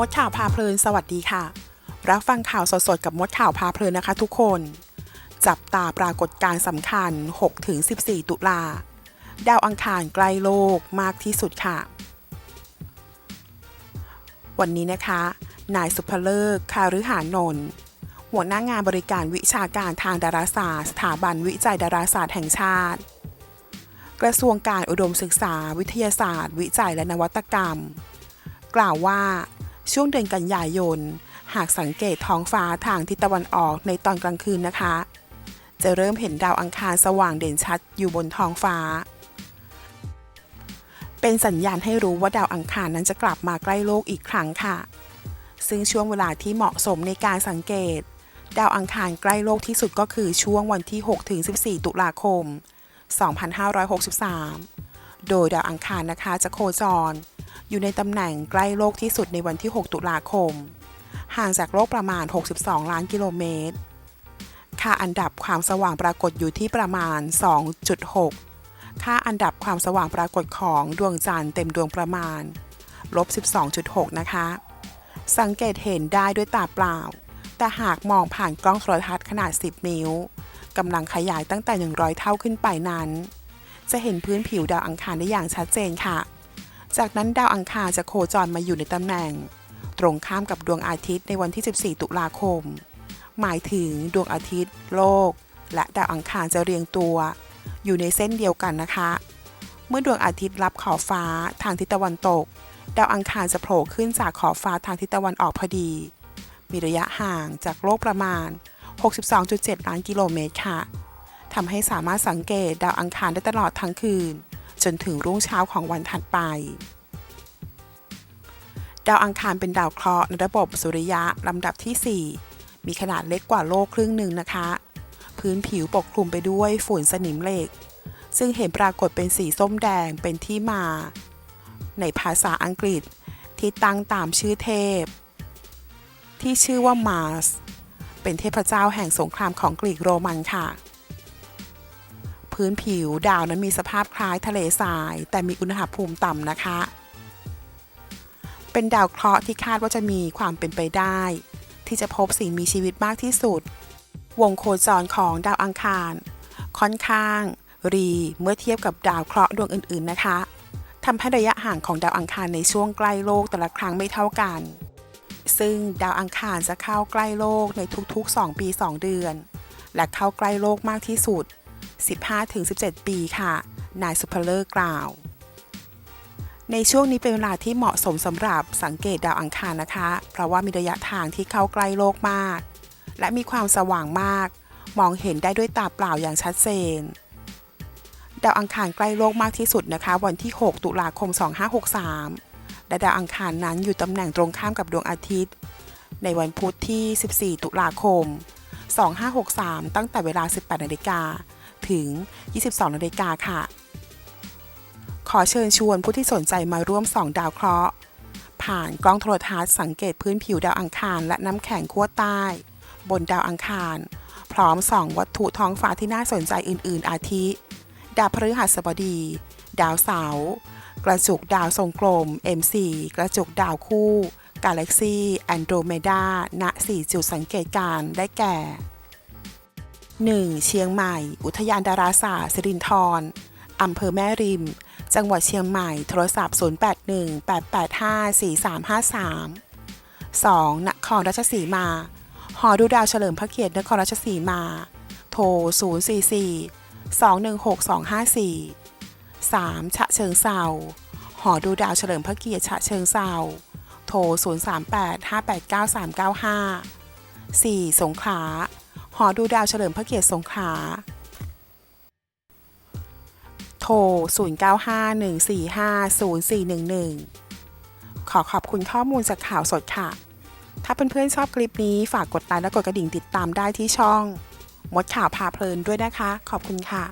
มดข่าวพาเพลินสวัสดีค่ะ รับฟังข่าวสดๆ กับมดข่าวพาเพลินนะคะทุกคน จับตาปรากฏการณ์สำคัญ 6-14 ตุลา ดาวอังคารใกล้โลกมากที่สุดค่ะ วันนี้นะคะ นายสุภเลิกคาฤหานนท์หัวหน้างานบริการวิชาการทางดาราศาสตร์ สถาบันวิจัยดาราศาสตร์แห่งชาติ กระทรวงการอุดมศึกษา วิทยาศาสตร์ วิจัยและนวัตกรรม กล่าวว่า ช่วงเดือนกันยายน หากสังเกตท้องฟ้าทางทิศตะวันออกในตอนกลางคืนนะคะ จะเริ่มเห็นดาวอังคารสว่างเด่นชัดอยู่บนท้องฟ้า เป็นสัญญาณให้รู้ว่าดาวอังคารนั้นจะกลับมาใกล้โลกอีกครั้งค่ะ ซึ่งช่วงเวลาที่เหมาะสมในการสังเกต ดาวอังคารใกล้โลกที่สุดก็คือช่วงวันที่ 6-14 ตุลาคม 2563 โดยดาวอังคารนะคะจะโคจร อยู่ในตำแหน่งใกล้โลกที่สุดในวันที่ 6 ตุลาคม ห่างจากโลกประมาณ 62 ล้านกิโลเมตร ค่าอันดับความสว่างปรากฏอยู่ที่ประมาณ 2.6 ค่าอันดับความสว่างปรากฏของดวงจันทร์เต็มดวงประมาณลบ12.6 นะคะ สังเกตเห็นได้ด้วยตาเปล่า แต่หากมองผ่านกล้องโทรทัศน์ขนาด 10 นิ้วกำลังขยายตั้งแต่ 100 เท่าขึ้นไปนั้น จะเห็นพื้นผิวดาวอังคารได้อย่างชัดเจนค่ะ จากนั้นดาวอังคารจะโคจรมาอยู่ในตำแหน่ง ตรงข้ามกับดวงอาทิตย์ในวันที่ 14 ตุลาคม หมายถึงดวงอาทิตย์ โลก และดาวอังคารจะเรียงตัว อยู่ในเส้นเดียวกันนะคะ เมื่อดวงอาทิตย์รับขอบฟ้าทางทิศตะวันตก ดาวอังคารจะโผล่ขึ้นจากขอบฟ้าทางทิศตะวันออกพอดี มีระยะห่างจากโลกประมาณ 62.7 ล้านกิโลเมตรค่ะทำให้สามารถสังเกตดาวอังคารได้ตลอดทั้งคืน จนถึงรุ่งเช้าของวันถัดไป ดาวอังคารเป็นดาวเคราะห์ในระบบสุริยะลำดับที่ 4 มีขนาดเล็กกว่าโลกครึ่งหนึ่งนะคะ พื้นผิวปกคลุมไปด้วยฝุ่นสนิมเหล็ก ซึ่งเห็นปรากฏเป็นสีส้มแดงเป็นที่มา ในภาษาอังกฤษที่ตั้งตามชื่อเทพ ที่ชื่อว่ามาร์สเป็นเทพเจ้าแห่งสงครามของกรีกโรมันค่ะ พื้นผิว ดาวนั้นมีสภาพคล้ายทะเลทราย แต่มีอุณหภูมิต่ำนะคะ เป็นดาวเคราะห์ที่คาดว่าจะมีความเป็นไปได้ ที่จะพบสิ่งมีชีวิตมากที่สุด วงโคจรของดาวอังคาร ค่อนข้าง รีเมื่อเทียบกับดาวเคราะห์ดวงอื่นๆนะคะทำให้ระยะห่างของดาวอังคารในช่วงใกล้โลกแต่ละครั้งไม่เท่ากัน ซึ่งดาวอังคารจะเข้าใกล้โลกในทุกๆ 2 ปี 2 เดือน และเข้าใกล้โลกมากที่สุด 15-17 ปีค่ะ นายสุภเลิกกล่าว ในช่วงนี้เป็นเวลาที่เหมาะสมสำหรับสังเกตดาวอังคารนะคะ เพราะว่ามีระยะทางที่เข้าใกล้โลกมาก และมีความสว่างมาก มองเห็นได้ด้วยตาเปล่าอย่างชัดเจนดาวอังคารใกล้โลกมากที่สุดนะคะ วันที่ 6 ตุลาคม 2563 และดาวอังคารนั้นอยู่ตำแหน่งตรงข้ามกับดวงอาทิตย์ ในวันพุธที่ 14 ตุลาคม 2563 ตั้งแต่เวลา 18นาฬิกา ถึง 22นาฬิกาค่ะ ขอเชิญชวนผู้ที่สนใจมาร่วมส่องดาวเคราะห์ ผ่านกล้องโทรทัศน์สังเกตพื้นผิวดาวอังคาร และน้ำแข็งขั้วใต้ บนดาวอังคาร พร้อมส่องวัตถุท้องฟ้าที่น่าสนใจอื่น ๆ อาทิ ดาวพฤหัสบดี ดาวเสาร์กระจุกดาวทรงกลม M4 กระจุกดาวคู่กาแล็กซีแอนโดรเมดาณ4จุดสังเกตการได้แก่ 1. เชียงใหม่ อุทยานดาราศาสตร์สิรินธรอำเภอแม่ริม จังหวัดเชียงใหม่ โทรศัพท์ 0818854353 2. นครราชสีมา หอดูดาวเฉลิมพระเกียรตินครราชสีมา โทร 044 216 254 3. ฉะเชิงเซาหอดูดาวเฉลิมพระเกียรติฉะเชิงเซาโทร 038 589 395 4. สงขลา หอดูดาวเฉลิมพระเกียรติสงขลาโทร 0951450411 ขอขอบคุณข้อมูลจากข่าวสดค่ะ ถ้าเพื่อนๆชอบคลิปนี้ฝากกดไลค์และกดกระดิ่งติดตามได้ที่ช่อง มดข่าวพาเพลินด้วยนะคะ ขอบคุณค่ะ